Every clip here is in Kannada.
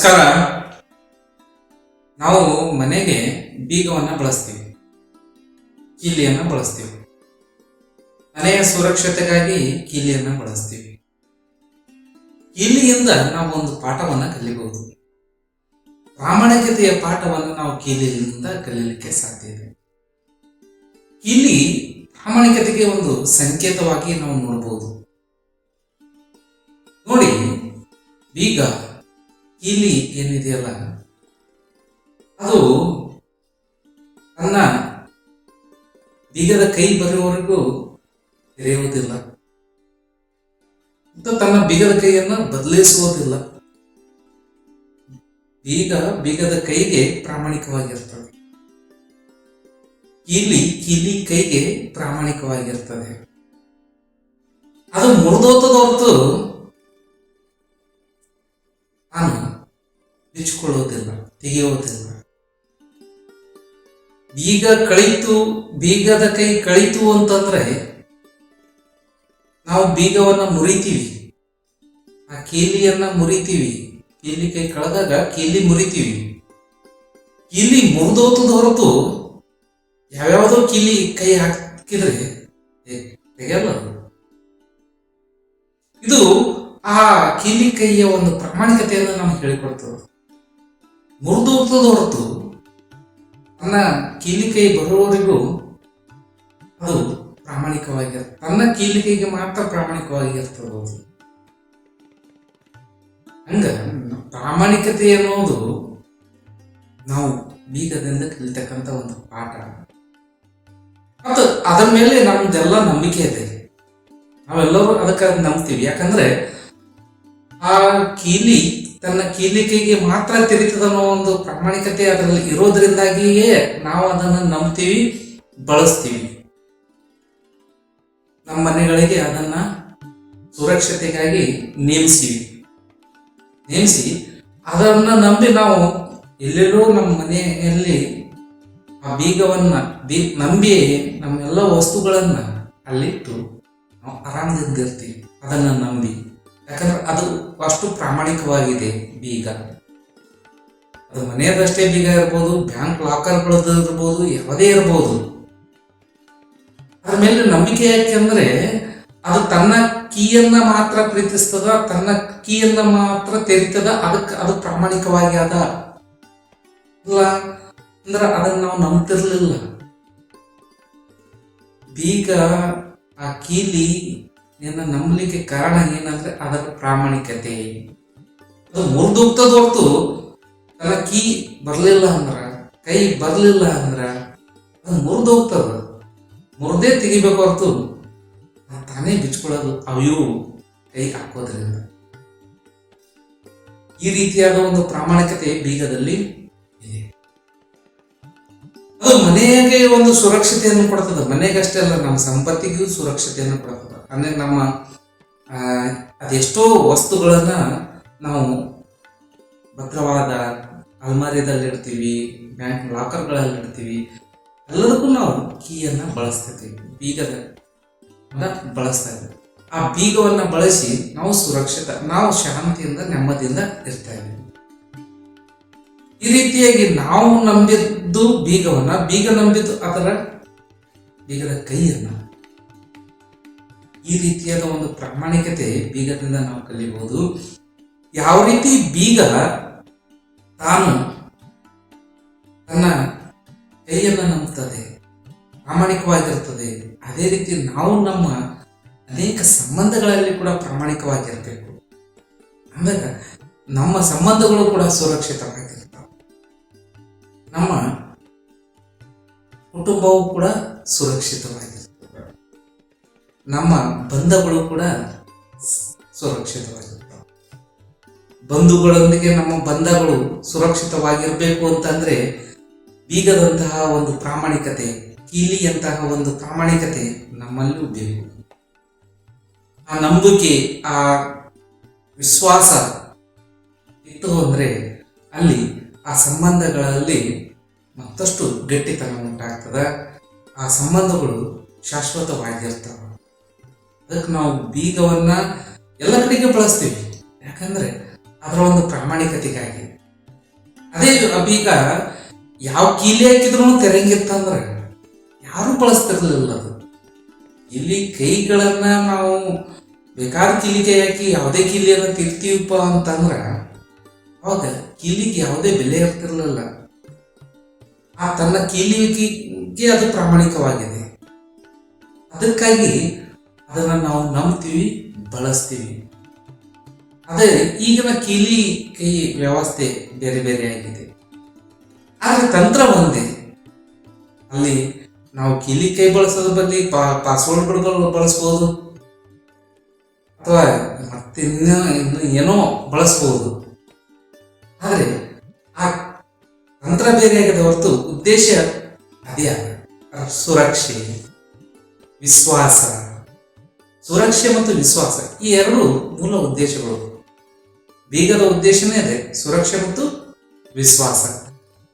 ನಮಸ್ಕಾರ. ನಾವು ಮನೆಗೆ ಬೀಗವನ್ನು ಬಳಸ್ತೀವಿ. ಕೀಲಿಯನ್ನ ಬಳಸ್ತೀವಿ. ಮನೆಯ ಸುರಕ್ಷತೆಗಾಗಿ ಕೀಲಿಯನ್ನ ಬಳಸ್ತೀವಿ. ಕೀಲಿಯಿಂದ ನಾವು ಒಂದು ಪಾಠವನ್ನು ಕಲಿಬಹುದು. ಪ್ರಾಮಾಣಿಕತೆಯ ಪಾಠವನ್ನು ನಾವು ಕೀಲಿಯಿಂದ ಕಲಿಯಲಿಕ್ಕೆ ಸಾಧ್ಯ ಇದೆ ಕೀಲಿ ಪ್ರಾಮಾಣಿಕತೆಗೆ ಒಂದು ಸಂಕೇತವಾಗಿ ನಾವು ನೋಡಬಹುದು ನೋಡಿ, ಬೀಗ. ಕೀಲಿ ಏನಿದೆಯಲ್ಲ? ಅದು ತನ್ನ ಬೀಗದ ಕೈ ಬರುವವರೆಗೂ ತೆರೆಯುವುದಿಲ್ಲ ಮತ್ತು ತನ್ನ ಬೀಗದ ಕೈಯನ್ನು ಬದಲಿಸುವುದಿಲ್ಲ ಬೀಗ ಬೀಗದ ಕೈಗೆ ಪ್ರಾಮಾಣಿಕವಾಗಿರ್ತದೆ. ಇಲ್ಲಿ ಕೀಲಿ ಕೈಗೆ ಪ್ರಾಮಾಣಿಕವಾಗಿರ್ತದೆ. ಅದು ಮುರಿದೋತದ ಹೊರತು ಬೀಗ ಕಳಿತು, ಬೀಗದ ಕೈ ಕಳಿತು ಅಂತಂದ್ರೆ ನಾವು ಬೀಗವನ್ನ ಮುರಿತೀವಿ. ಆ ಕೀಲಿಯನ್ನ ಮುರಿತೀವಿ. ಕೀಲಿ ಕೈ ಕಳೆದಾಗ ಕೀಲಿ ಮುರಿತೀವಿ. ಕೀಲಿ ಮುರಿದೋತದ ಹೊರತು ಯಾವ್ಯಾವುದೋ ಕೀಲಿ ಕೈ ಹಾಕಿದ್ರೆ ತೆಗೆಯಲ್ಲ ಇದು ಆ ಕೀಲಿ ಕೈಯ ಒಂದು ಪ್ರಾಮಾಣಿಕತೆಯನ್ನು ನಮ್ಗೆ ಹೇಳಿಕೊಡ್ತದೆ. ಮುರಿದೋತದ ಹೊರತು ತನ್ನ ಕೀಲಿ ಕೈ ಬರುವವರೆಗೂ ಅದು ಪ್ರಾಮಾಣಿಕವಾಗಿರ್ತದೆ ತನ್ನ ಕೀಲಿ ಕೈಗೆ ಮಾತ್ರ ಪ್ರಾಮಾಣಿಕವಾಗಿರ್ತದೆ ಅದು ಹಂಗ ಪ್ರಾಮಾಣಿಕತೆ ಅನ್ನೋದು ನಾವು ಬೀಗದಿಂದ ಕಲಿತಕ್ಕಂಥ ಒಂದು ಪಾಠ. ಮತ್ತು ಅದರ ಮೇಲೆ ನಮ್ದೆಲ್ಲ ನಂಬಿಕೆ ಇದೆ. ನಾವೆಲ್ಲರೂ ಅದಕ್ಕೆ ನಂಬ್ತೀವಿ. ಯಾಕಂದ್ರೆ ಆ ಕೀಲಿ ತನ್ನ ಕೀಲಿಕೆಗೆ ಮಾತ್ರ ತಿಳಿತದ ಅನ್ನೋ ಒಂದು ಪ್ರಾಮಾಣಿಕತೆ ಅದರಲ್ಲಿ ಇರೋದ್ರಿಂದಾಗಿಯೇ ನಾವು ಅದನ್ನು ನಂಬ್ತೀವಿ, ಬಳಸ್ತೀವಿ. ನಮ್ಮ ಮನೆಗಳಿಗೆ ಅದನ್ನ ಸುರಕ್ಷತೆಗಾಗಿ ನೇಮಿಸಿವಿ ನೇಮಿಸಿ ಅದನ್ನ ನಂಬಿ ನಾವು ಎಲ್ಲೆಲ್ಲೋ ನಮ್ಮ ಮನೆಯಲ್ಲಿ ಆ ಬೀಗವನ್ನ ಬೀ ನಂಬಿ ನಮ್ಮೆಲ್ಲ ವಸ್ತುಗಳನ್ನ ಅಲ್ಲಿಟ್ಟು ನಾವು ಆರಾಮದಿಂದಿರ್ತೀವಿ ಅದನ್ನ ನಂಬಿ. ಯಾಕಂದ್ರೆ ಅದು ಅಷ್ಟು ಪ್ರಾಮಾಣಿಕವಾಗಿದೆ ಬೀಗ. ಅದು ಮನೆಯದಷ್ಟೇ ಬೀಗ ಇರ್ಬೋದು, ಬ್ಯಾಂಕ್ ಲಾಕರ್ಗಳದ್ದು ಇರ್ಬೋದು, ಯಾವುದೇ ಇರ್ಬೋದು. ಅದ್ರ ಮೇಲೆ ನಂಬಿಕೆ ಯಾಕೆಂದ್ರೆ ಅದು ತನ್ನ ಕೀಯನ್ನ ಮಾತ್ರ ಪ್ರೀತಿಸ್ತದ, ತನ್ನ ಕೀಯನ್ನ ಮಾತ್ರ ತೆರಿತದ, ಅದಕ್ಕೆ ಅದು ಪ್ರಾಮಾಣಿಕವಾಗಿ ಅದ ಇಲ್ಲ ಅಂದ್ರೆ ಅದನ್ನ ನಾವು ನಂಬ್ತಿರ್ಲಿಲ್ಲ. ಬೀಗ ಆ ಕೀಲಿ ನಿನ್ನ ನಂಬಲಿಕ್ಕೆ ಕಾರಣ ಏನಂದ್ರೆ ಅದರ ಪ್ರಾಮಾಣಿಕತೆ. ಅದು ಮುರಿದೋಗ್ತದ ಹೊರತು ತನ್ನ ಕೀ ಬರಲಿಲ್ಲ ಅಂದ್ರ, ಕೈ ಬರಲಿಲ್ಲ ಅಂದ್ರ ಅದು ಮುರಿದೋಗ್ತದ ಮುರಿದೇ ತೆಗಿಬೇಕು ಹೊರತು ತಾನೇ ಬಿಚ್ಕೊಳ್ಳೋದು ಅಯ್ಯೋ ಕೈ ಹಾಕೋದ್ರಿಂದ. ಈ ರೀತಿಯಾದ ಒಂದು ಪ್ರಾಮಾಣಿಕತೆ ಬೀಗದಲ್ಲಿ ಅದು ಮನೆಗೆ ಒಂದು ಸುರಕ್ಷತೆಯನ್ನು ಕೊಡ್ತದೆ. ಮನೆಗಷ್ಟೇ ಅಲ್ಲ, ನಮ್ಮ ಸಂಪತ್ತಿಗೂ ಸುರಕ್ಷತೆಯನ್ನು ಕೊಡ್ತದೆ. ಅಂದ್ರೆ ನಮ್ಮ ಅದೆಷ್ಟೋ ವಸ್ತುಗಳನ್ನು ನಾವು ಭದ್ರವಾದ ಅಲ್ಮಾರಿದಲ್ಲಿ ಇಡ್ತೀವಿ, ಬ್ಯಾಂಕ್ ಲಾಕರ್ಗಳಲ್ಲಿ ಇಡ್ತೀವಿ, ಎಲ್ಲದಕ್ಕೂ ನಾವು ಕೀಯನ್ನ ಬಳಸ್ತಿರ್ತೀವಿ, ಬೀಗದ ಬಳಸ್ತಾ ಇದ್ದೀವಿ. ಆ ಬೀಗವನ್ನ ಬಳಸಿ ನಾವು ಸುರಕ್ಷಿತ, ನಾವು ಶಾಂತಿಯಿಂದ, ನೆಮ್ಮದಿಯಿಂದ ಇರ್ತಾ ಇದ್ದೀವಿ. ಈ ರೀತಿಯಾಗಿ ನಾವು ನಂಬಿದ್ದು ಬೀಗವನ್ನ, ಬೀಗ ನಂಬಿದ್ದು ಅದರ, ಬೀಗದ ಕೈಯನ್ನ ಈ ರೀತಿಯಾದ ಒಂದು ಪ್ರಾಮಾಣಿಕತೆ ಬೀಗದಿಂದ ನಾವು ಕಲಿಯಬಹುದು ಯಾವ ರೀತಿ ಬೀಗ ತಾನು ತನ್ನ ಕೈಯನ್ನು ನಂಬುತ್ತದೆ ಪ್ರಾಮಾಣಿಕವಾಗಿರ್ತದೆ ಅದೇ ರೀತಿ ನಾವು ನಮ್ಮ ಅನೇಕ ಸಂಬಂಧಗಳಲ್ಲಿ ಕೂಡ ಪ್ರಾಮಾಣಿಕವಾಗಿರಬೇಕು. ಅಂದಾಗ ನಮ್ಮ ಸಂಬಂಧಗಳು ಕೂಡ ಸುರಕ್ಷಿತವಾಗಿರ್ತವೆ. ನಮ್ಮ ಕುಟುಂಬವು ಕೂಡ ಸುರಕ್ಷಿತವಾಗಿರ್ತದೆ ನಮ್ಮ ಬಂಧಗಳು ಕೂಡ ಸುರಕ್ಷಿತವಾಗಿರ್ತವೆ ಬಂಧುಗಳೊಂದಿಗೆ ನಮ್ಮ ಬಂಧಗಳು ಸುರಕ್ಷಿತವಾಗಿರಬೇಕು ಅಂತಂದ್ರೆ ಬೀಗದಂತಹ ಒಂದು ಪ್ರಾಮಾಣಿಕತೆ, ಕೀಲಿಯಂತಹ ಒಂದು ಪ್ರಾಮಾಣಿಕತೆ ನಮ್ಮಲ್ಲೂ ಬೇಕು ಆ ನಂಬಿಕೆ, ಆ ವಿಶ್ವಾಸ ಇತ್ತು ಅಂದ್ರೆ ಅಲ್ಲಿ ಆ ಸಂಬಂಧಗಳಲ್ಲಿ ಮತ್ತಷ್ಟು ಗಟ್ಟಿತನ ಉಂಟಾಗ್ತದೆ. ಆ ಸಂಬಂಧಗಳು ಶಾಶ್ವತವಾಗಿರ್ತವೆ. ಅದಕ್ಕೆ ನಾವು ಬೀಗವನ್ನ ಎಲ್ಲ ಕಡೆಗೆ ಬಳಸ್ತೀವಿ. ಯಾಕಂದ್ರೆ ಅದರ ಒಂದು ಪ್ರಾಮಾಣಿಕತೆಗಾಗಿ. ಅದೇ ಬೀಗ ಯಾವ ಕೀಲಿ ಹಾಕಿದ್ರು ತೆರಂಗಿತ್ತಂದ್ರೆ ಯಾರು ಬಳಸ್ತಿರ್ಲಿಲ್ಲ ಅದು. ಇಲ್ಲಿ ಕೈಗಳನ್ನ ನಾವು ಬೇಕಾದ ಕೀಲಿಗೆ ಹಾಕಿ ಯಾವುದೇ ಕೀಲಿಯನ್ನು ತಿರ್ತೀವಪ್ಪ ಅಂತಂದ್ರೆ ಅವಾಗ ಕೀಲಿಗೆ ಯಾವುದೇ ಬೆಲೆ ಇರ್ತಿರ್ಲಿಲ್ಲ. ಆ ತನ್ನ ಕೀಲಿಗೆ ಅದು ಪ್ರಾಮಾಣಿಕವಾಗಿದೆ. ಅದಕ್ಕಾಗಿ ಅದನ್ನ ನಾವು ನಂಬ್ತೀವಿ, ಬಳಸ್ತೀವಿ. ಅದೇ, ಈಗಿನ ಕೀಲಿ ಕೈ ವ್ಯವಸ್ಥೆ ಬೇರೆ ಬೇರೆ ಆಗಿದೆ. ಆದರೆ ತಂತ್ರ ಒಂದೇ. ಅಲ್ಲಿ ನಾವು ಕೀಲಿ ಕೈ ಬಳಸೋದ್ರ ಬದಲಿ ಪಾಸ್ವರ್ಡ್ಗಳು ಬಳಸ್ಬೋದು. ಅಥವಾ ಮತ್ತಿನ್ನು, ಇನ್ನು ಏನೋ ಬಳಸ್ಬೋದು. ಆದರೆ, ಆ ತಂತ್ರ ಬೇರೆ ಆಗಿದೆ ಹೊರತು ಉದ್ದೇಶ ಅದೇ ಸುರಕ್ಷೆ, ವಿಶ್ವಾಸ. ಸುರಕ್ಷೆ ಮತ್ತು ವಿಶ್ವಾಸ, ಈ ಎರಡು ಮೂಲ ಉದ್ದೇಶಗಳು. ಬೀಗದ ಉದ್ದೇಶನೇ ಅದೇ, ಸುರಕ್ಷೆ ಮತ್ತು ವಿಶ್ವಾಸ.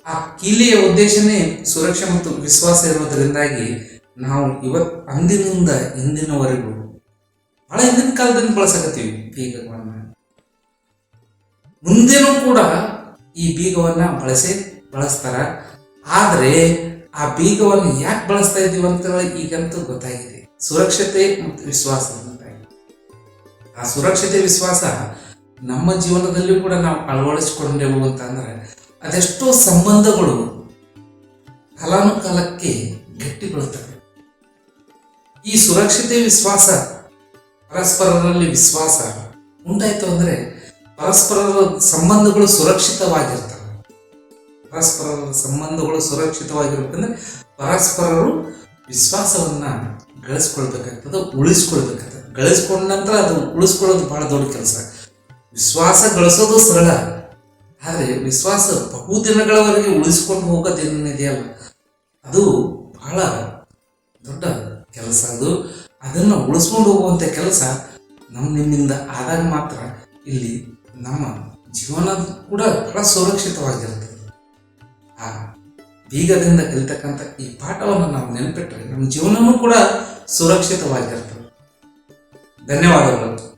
ಆ ಕೀಲಿಯ ಉದ್ದೇಶನೇ ಸುರಕ್ಷೆ ಮತ್ತು ವಿಶ್ವಾಸ ಇರೋದ್ರಿಂದಾಗಿ ನಾವು ಇವತ್ ಅಂದಿನಿಂದ ಇಂದಿನವರೆಗೂ, ಬಹಳ ಹಿಂದಿನ ಕಾಲದಲ್ಲಿ ಬಳಸಕತ್ತೀವಿ ಬೀಗವನ್ನ ಮುಂದೆನೂ ಕೂಡ ಈ ಬೀಗವನ್ನ ಬಳಸಿ ಬಳಸ್ತಾರ. ಆದರೆ ಆ ಬೀಗವನ್ನು ಯಾಕೆ ಬಳಸ್ತಾ ಇದ್ದೀವಿ ಅಂತ ಈಗಂತೂ ಗೊತ್ತಾಗಿದೆ. ಸುರಕ್ಷತೆ ಮತ್ತು ವಿಶ್ವಾಸ ಆ ಸುರಕ್ಷತೆ, ವಿಶ್ವಾಸ ನಮ್ಮ ಜೀವನದಲ್ಲಿ ಕೂಡ ನಾವು ಅಳವಡಿಸಿಕೊಂಡೆವು ಅಂತಂದ್ರೆ ಅದೆಷ್ಟೋ ಸಂಬಂಧಗಳು ಕಾಲಾನುಕಾಲಕ್ಕೆ ಗಟ್ಟಿಗೊಳ್ತವೆ. ಈ ಸುರಕ್ಷತೆ, ವಿಶ್ವಾಸ, ಪರಸ್ಪರರಲ್ಲಿ ವಿಶ್ವಾಸ ಉಂಟಾಯ್ತು ಅಂದ್ರೆ ಪರಸ್ಪರರ ಸಂಬಂಧಗಳು ಸುರಕ್ಷಿತವಾಗಿರ್ತವೆ. ಪರಸ್ಪರರ ಸಂಬಂಧಗಳು ಸುರಕ್ಷಿತವಾಗಿರ್ಬೇಕಂದ್ರೆ ಪರಸ್ಪರರು ವಿಶ್ವಾಸವನ್ನ ಗಳಿಸ್ಕೊಳ್ಬೇಕಾಗ್ತದೆ, ಉಳಿಸ್ಕೊಳ್ಬೇಕಾಗ್ತದೆ. ಗಳಿಸ್ಕೊಂಡ ನಂತರ ಅದನ್ನು ಉಳಿಸ್ಕೊಳ್ಳೋದು ಬಹಳ ದೊಡ್ಡ ಕೆಲಸ. ವಿಶ್ವಾಸ ಗಳಿಸೋದು ಸರಳ. ಆದರೆ ವಿಶ್ವಾಸ ಬಹುದಿನಗಳವರೆಗೆ ಉಳಿಸ್ಕೊಂಡು ಹೋಗೋದೇನಿದೆಯಲ್ಲ ಅದು ಬಹಳ ದೊಡ್ಡ ಕೆಲಸ ಅದು. ಅದನ್ನು ಉಳಿಸ್ಕೊಂಡು ಹೋಗುವಂಥ ಕೆಲಸ ನಮ್ಮ ನಿಮ್ಮಿಂದ ಆದಾಗ ಮಾತ್ರ ಇಲ್ಲಿ ನಮ್ಮ ಜೀವನ ಕೂಡ ಬಹಳ ಸುರಕ್ಷಿತವಾಗಿರುತ್ತದೆ. ಆ ಬೀಗದಿಂದ ಕಲಿತಕ್ಕಂಥ ಈ ಪಾಠವನ್ನು ನಾವು ನೆನಪಿಟ್ಟರೆ ನಮ್ಮ ಜೀವನವೂ ಕೂಡ ಸುರಕ್ಷಿತವಾಗಿರ್ತದೆ ಧನ್ಯವಾದಗಳು